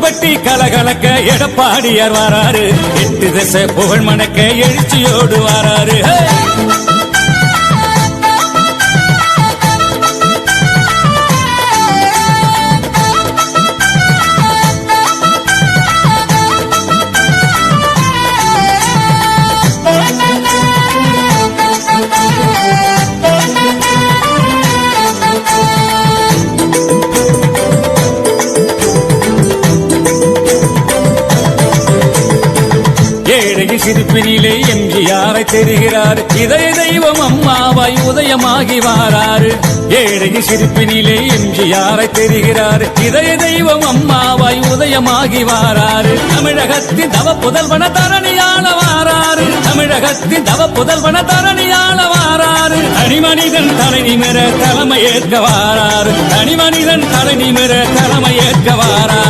பட்டி கலகலக்க எடப்பாடியார் வராரு. எட்டு திசை புகழ் மணக்க எழுச்சியோடு வராரு. தெரிகிறார். இதய தெய்வம் அம்மாவாய் உதயமாகி வாராரு ஏழை சிரிப்பினிலே எம்ஜிஆரை தெரிகிறார். இதய தெய்வம் அம்மாவாய் உதயமாகி வாராரு தமிழகத்தின் தவ புதல்வன தரணியாள வாராறு. தமிழகத்தின் தவ புதல்வன தரணியாள வாராறு. தனிமனிதன் தலை நிமிர தலைமை ஏற்க வாராறு. தனிமனிதன் தலை நிமிர தலைமை ஏற்க வாராரு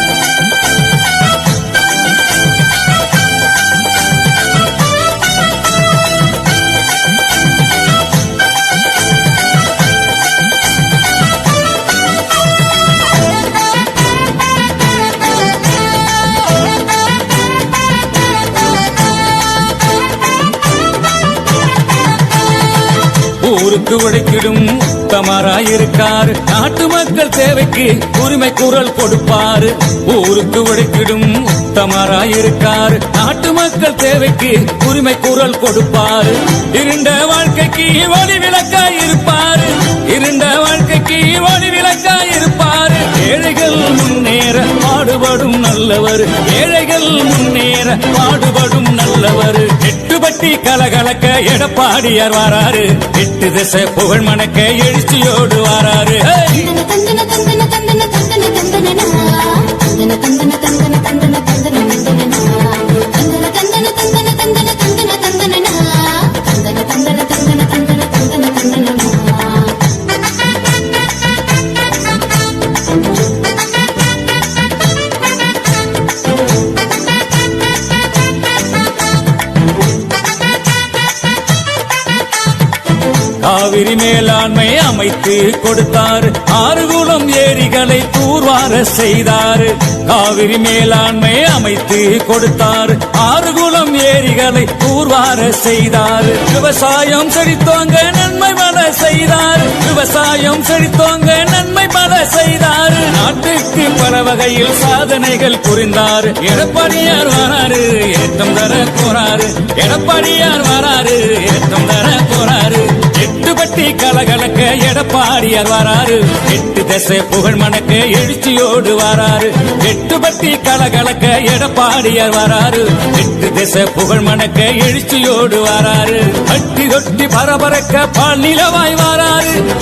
போட்டு ஊருக்கு உழைக்கிடும் நாட்டு மக்கள் தேவைக்கு உரிமை குரல் கொடுப்பாரு. ஊருக்கு உழைக்கிடும் உத்தமராயிருக்காரு. நாட்டு மக்கள் தேவைக்கு உரிமை குரல் கொடுப்பாரு. இருண்ட வாழ்க்கைக்கு ஒளி விளக்காய் இருப்பாரு இருண்ட வாழ்க்கைக்கு ஒளி விளக்காய் இருப்பார் பாடுபடும் நல்லவர். ஏழைகள் முன்னேற பாடுபடும் நல்லவர். எட்டுப்பட்டி கலகலக்க எடப்பாடியார் வாராரு. எட்டு திசை புகழ் மணக்க எழுச்சியோடு வாராரு. காவிரி மேலாண்மை அமைத்து கொடுத்தார். ஆறுகுளம் ஏரிகளை தூர்வார செய்தார். காவிரி மேலாண்மை அமைத்து கொடுத்தார். ஆறுகுளம் ஏரிகளை தூர்வார செய்தார். விவசாயம் செழித்தோங்க நன்மை பல செய்தார். விவசாயம் செழித்தோங்க நன்மை பல செய்தார். நாட்டுக்கு பல வகையில் சாதனைகள் புரிந்தார். எடப்பாடியார் வராரு ஏற்றம் தர போறாரு. எடப்பாடியார் வராரு ஏற்றம் தர போறாரு. எட்டு பட்டி கலகலக்க எடப்பாடியார் வராரு. எட்டு திசை புகழ் மணக்க எழுச்சியோடு வராரு. எட்டு பட்டி கலகலக்க எடப்பாடியார் வராரு. எட்டு திசை புகழ் மணக்க எழுச்சியோடு வராரு. பட்டி தொட்டி பரபரக்க பால் நிலவாய் வராரு.